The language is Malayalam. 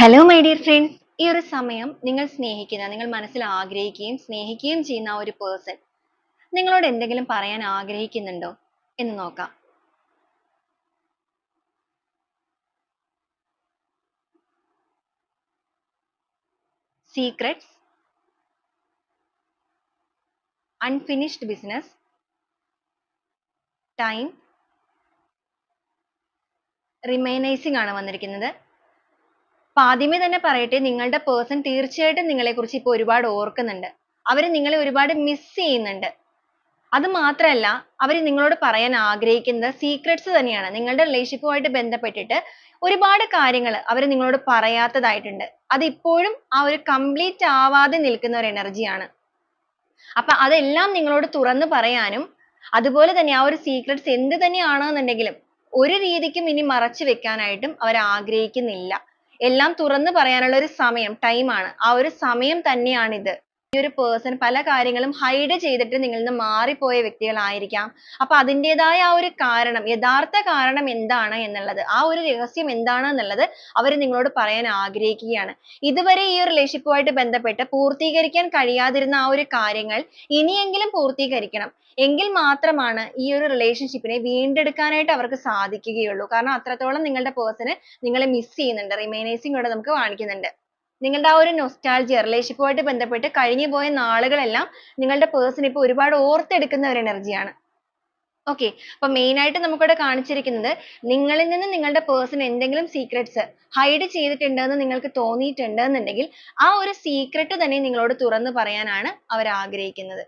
ഹലോ മൈ ഡിയർ ഫ്രണ്ട്സ് ഈ ഒരു സമയം നിങ്ങൾ സ്നേഹിക്കുന്ന നിങ്ങൾ മനസ്സിൽ ആഗ്രഹിക്കുകയും സ്നേഹിക്കുകയും ചെയ്യുന്ന ഒരു പേഴ്സൺ നിങ്ങളോട് എന്തെങ്കിലും പറയാൻ ആഗ്രഹിക്കുന്നുണ്ടോ എന്ന് നോക്കാം. Secrets unfinished business time reminiscing ആണ് വന്നിരിക്കുന്നത്. അപ്പൊ ആദ്യമേ തന്നെ പറയട്ടെ നിങ്ങളുടെ പേഴ്സൺ തീർച്ചയായിട്ടും നിങ്ങളെ കുറിച്ച് ഇപ്പൊ ഒരുപാട് ഓർക്കുന്നുണ്ട്. അവർ നിങ്ങളെ ഒരുപാട് മിസ് ചെയ്യുന്നുണ്ട്. അത് മാത്രമല്ല അവർ നിങ്ങളോട് പറയാൻ ആഗ്രഹിക്കുന്നത് സീക്രട്സ് തന്നെയാണ്. നിങ്ങളുടെ റിലേഷൻഷിപ്പുമായിട്ട് ബന്ധപ്പെട്ടിട്ട് ഒരുപാട് കാര്യങ്ങൾ അവർ നിങ്ങളോട് പറയാത്തതായിട്ടുണ്ട്. അത് ഇപ്പോഴും ആ ഒരു കംപ്ലീറ്റ് ആവാതെ നിൽക്കുന്ന ഒരു എനർജിയാണ് അപ്പൊ അതെല്ലാം നിങ്ങളോട് തുറന്നു പറയാനും അതുപോലെ തന്നെ ആ ഒരു സീക്രട്സ് എന്ത് തന്നെയാണെന്നുണ്ടെങ്കിലും ഒരു രീതിക്കും ഇനി മറച്ചു വെക്കാനായിട്ടും അവർ ആഗ്രഹിക്കുന്നില്ല. എല്ലാം തുറന്നു പറയാനുള്ള ഒരു സമയം time ആണ്. ആ ഒരു സമയം തന്നെയാണിത്. ഈ ഒരു പേഴ്സൺ പല കാര്യങ്ങളും ഹൈഡ് ചെയ്തിട്ട് നിങ്ങളിൽ നിന്ന് മാറിപ്പോയ വ്യക്തികളായിരിക്കാം. അപ്പൊ അതിന്റേതായ ആ ഒരു കാരണം യഥാർത്ഥ കാരണം എന്താണ് എന്നുള്ളത് ആ ഒരു രഹസ്യം എന്താണ് എന്നുള്ളത് അവർ നിങ്ങളോട് പറയാൻ ആഗ്രഹിക്കുകയാണ്. ഇതുവരെ ഈ ആയിട്ട് ബന്ധപ്പെട്ട് പൂർത്തീകരിക്കാൻ കഴിയാതിരുന്ന ആ ഒരു കാര്യങ്ങൾ ഇനിയെങ്കിലും പൂർത്തീകരിക്കണം. എങ്കിൽ മാത്രമാണ് ഈ ഒരു റിലേഷൻഷിപ്പിനെ വീണ്ടെടുക്കാനായിട്ട് അവർക്ക് സാധിക്കുകയുള്ളൂ. കാരണം അത്രത്തോളം നിങ്ങളുടെ person നിങ്ങളെ മിസ് ചെയ്യുന്നുണ്ട്. Reminiscing ഇവിടെ നമുക്ക് കാണിക്കുന്നുണ്ട്. നിങ്ങളുടെ ആ ഒരു relationship ആയിട്ട് ബന്ധപ്പെട്ട് കഴിഞ്ഞു പോയ നാളുകളെല്ലാം നിങ്ങളുടെ പേഴ്സൺ ഇപ്പോൾ ഒരുപാട് ഓർത്തെടുക്കുന്ന ഒരു എനർജിയാണ് okay അപ്പൊ ആയിട്ട് നമുക്കിവിടെ കാണിച്ചിരിക്കുന്നത് നിങ്ങളിൽ നിന്ന് നിങ്ങളുടെ പേഴ്സൺ എന്തെങ്കിലും secrets ഹൈഡ് ചെയ്തിട്ടുണ്ട് എന്ന് നിങ്ങൾക്ക് തോന്നിയിട്ടുണ്ട് എന്നുണ്ടെങ്കിൽ ആ ഒരു secret തന്നെ നിങ്ങളോട് തുറന്നു പറയാനാണ് അവർ ആഗ്രഹിക്കുന്നത്.